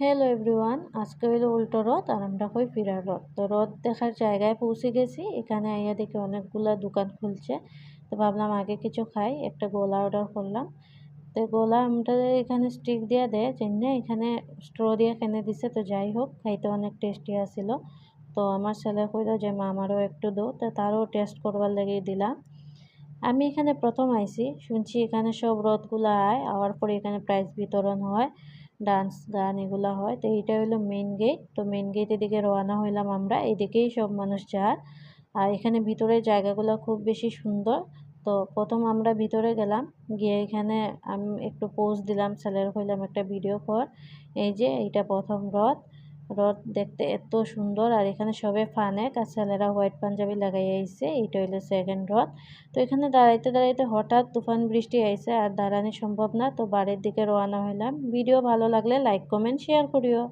Hello everyone আজকে হইল উল্টো রথ আর আমরা কই ফিরার রথ। তো রথ দেখার জায়গায় পৌঁছে গেছি, এখানে আইয়া দেখি অনেকগুলা দোকান খুলছে। তো ভাবলাম আগে কিছু খাই, একটা গোলা অর্ডার করলাম। তো গোলা আমরা এখানে স্টিক দিয়ে দেয় চিনে এখানে স্ট্র দিয়ে খেনে দিছে, তো যাই হোক, খাইতে অনেক টেস্টি আসিল তো আমার ছেলে কইল যে মা আমারও একটু দো। তো তারও টেস্ট করবার লেগে দিলাম। আমি এখানে প্রথম আইছি, শুনছি এখানে সব রথগুলো আয়, আওয়ার পরে এখানে প্রাইজ বিতরণ হয়। ডান্স গান এগুলো হয়। তো এইটা হলো মেন গেট তো মেন গেটের দিকে রওনা হইলাম আমরা। এদিকেই সব মানুষ যায় আর এখানে ভিতরের জায়গাগুলো খুব বেশি সুন্দর। তো প্রথম আমরা ভিতরে গেলাম। গিয়ে এখানে আমি একটু পোজ দিলাম। স্যালের হইলাম একটা ভিডিও কর এই যে এইটা প্রথম রথ। রথ দেখতে এত সুন্দর। আর এখানে সবে ফানে আর ছেলেরা হোয়াইট পাঞ্জাবি লাগাই আইসে এইটা হইল সেকেন্ড রথ। তো এখানে দাঁড়াইতে দাঁড়াইতে হঠাৎ তুফান বৃষ্টি আইসে আর দাঁড়ানো সম্ভব না, তো বাড়ির দিকে রওনা হইলাম। ভিডিও ভালো লাগলে লাইক কমেন্ট শেয়ার করিও।